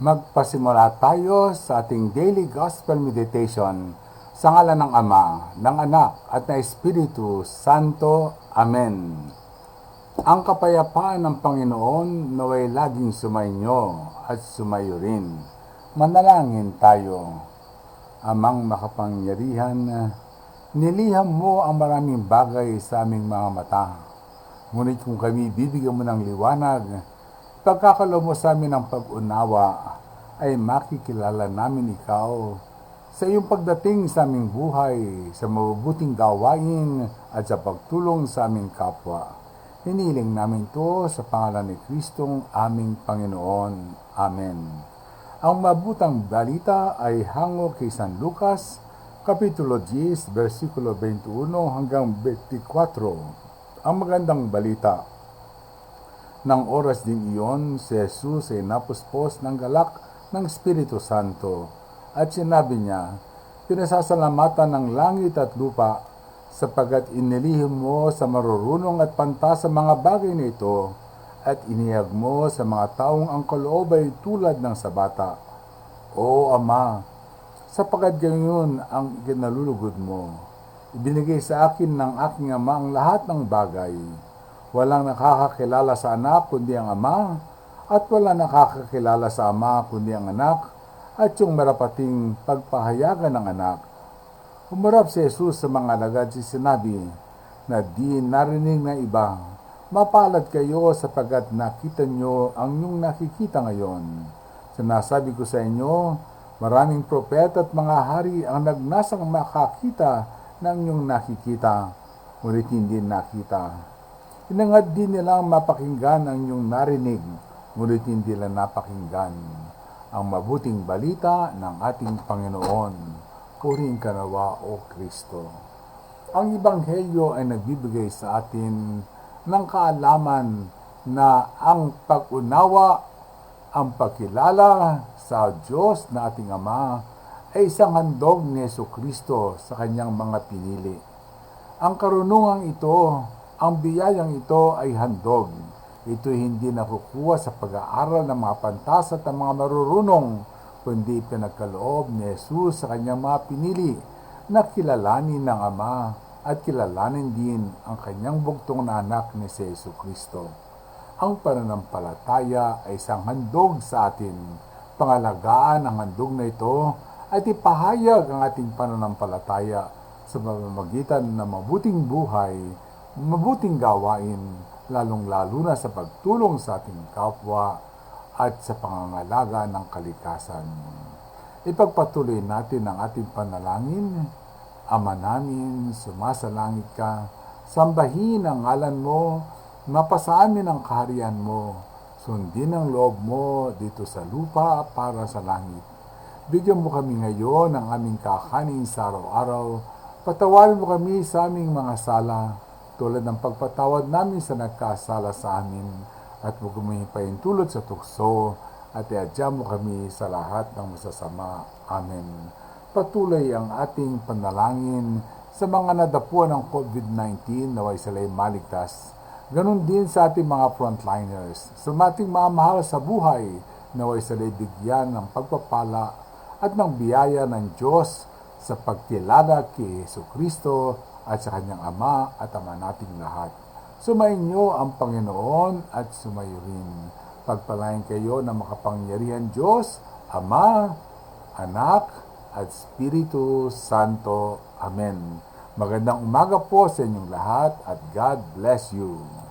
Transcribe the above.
Magpasimula tayo sa ating daily gospel meditation sa ngalan ng Ama, ng Anak at ng Espiritu Santo. Amen. Ang kapayapaan ng Panginoon naway laging sumainyo at sumayo rin. Manalangin tayo. Amang makapangyarihan, niliham mo ang maraming bagay sa aming mga mata. Ngunit kung kami bibigyan mo ng liwanag, pagkakalo mo sa amin ng pag-unawa, ay makikilala namin ikaw sa iyong pagdating sa aming buhay, sa mabubuting gawain at sa pagtulong sa aming kapwa. Hiniling namin to sa pangalan ni Kristong aming Panginoon. Amen. Ang mabutang balita ay hango kay San Lucas, Kapitulo 10, versikulo 21 hanggang 24. Ang magandang balita. Nang oras din iyon, si Jesus ay napuspos ng galak ng Espiritu Santo at sinabi niya, Pinasasalamatan ng langit at lupa sapagat inilihim mo sa marurunong at pantas sa mga bagay na ito at iniyag mo sa mga taong ang kaloob ay tulad ng sa bata. O Ama, sapagat gayon ang ikinalulugod mo. Ibinigay sa akin ng aking ama ang lahat ng bagay. Walang nakakakilala sa anak kundi ang ama, at wala nakakakilala sa ama kundi ang anak, at yung marapating pagpahayagan ng anak. Humarap si Jesus sa mga alagad si sinabi na di narinig ng iba, Mapalad kayo sapagat nakita nyo ang inyong nakikita ngayon. Sinasabi ko sa inyo, maraming propeta at mga hari ang nagnasang makakita ng inyong nakikita, ngunit hindi nakita. Inangad din nilang mapakinggan ang inyong narinig, ngunit hindi nila napakinggan. Ang mabuting balita ng ating Panginoon. Puring kanawa o Kristo. Ang Ibanghelyo ay nagbibigay sa atin ng kaalaman na ang pag-unawa, ang pagkilala sa Diyos na ating Ama ay isang handog ni Yesu Kristo sa kanyang mga pinili. Ang karunungang ito, ang biyayang ito ay handog. Ito hindi nakukuha sa pag-aaral ng mga pantas at ng mga marurunong, kundi pinagkaloob ni Jesus sa kanyang mga pinili na kilalanin ng Ama at kilalanin din ang kanyang bugtong na anak ni Yesu Kristo. Ang pananampalataya ay isang handog sa atin. Pangalagaan ang handog na ito at ipahayag ang ating pananampalataya sa pamamagitan ng mabuting buhay, mabuting gawain, lalong-lalo na sa pagtulong sa ating kapwa at sa pangangalaga ng kalikasan. Ipagpatuloy natin ang ating panalangin. Ama namin, sumasalangit ka, sambahin ang ngalan mo, mapasa amin ang kaharian mo, sundin ang loob mo dito sa lupa para sa langit. Bigyan mo kami ngayon ng aming kakanin sa araw-araw, patawarin mo kami sa aming mga sala, tulad ng pagpatawad namin sa nagkasala sa amin, at huwag paintulot sa tukso, at iadya mo kami sa lahat ng masasama. Amen patuloy ang ating panalangin sa mga nadapuan ng COVID-19 naway sila'y maligtas. Ganon din sa ating mga frontliners, sa ating mga mahal sa buhay naway sila'y bigyan ng pagpapala at ng biyaya ng Diyos sa pagkilala kay Yesu Kristo at sa kanyang Ama at Ama nating lahat. Sumayin ang Panginoon at sumayo rin. Pagpalain kayo ng makapangyarihan Diyos, Ama, Anak, at Espiritu Santo. Amen. Magandang umaga po sa inyong lahat at God bless you.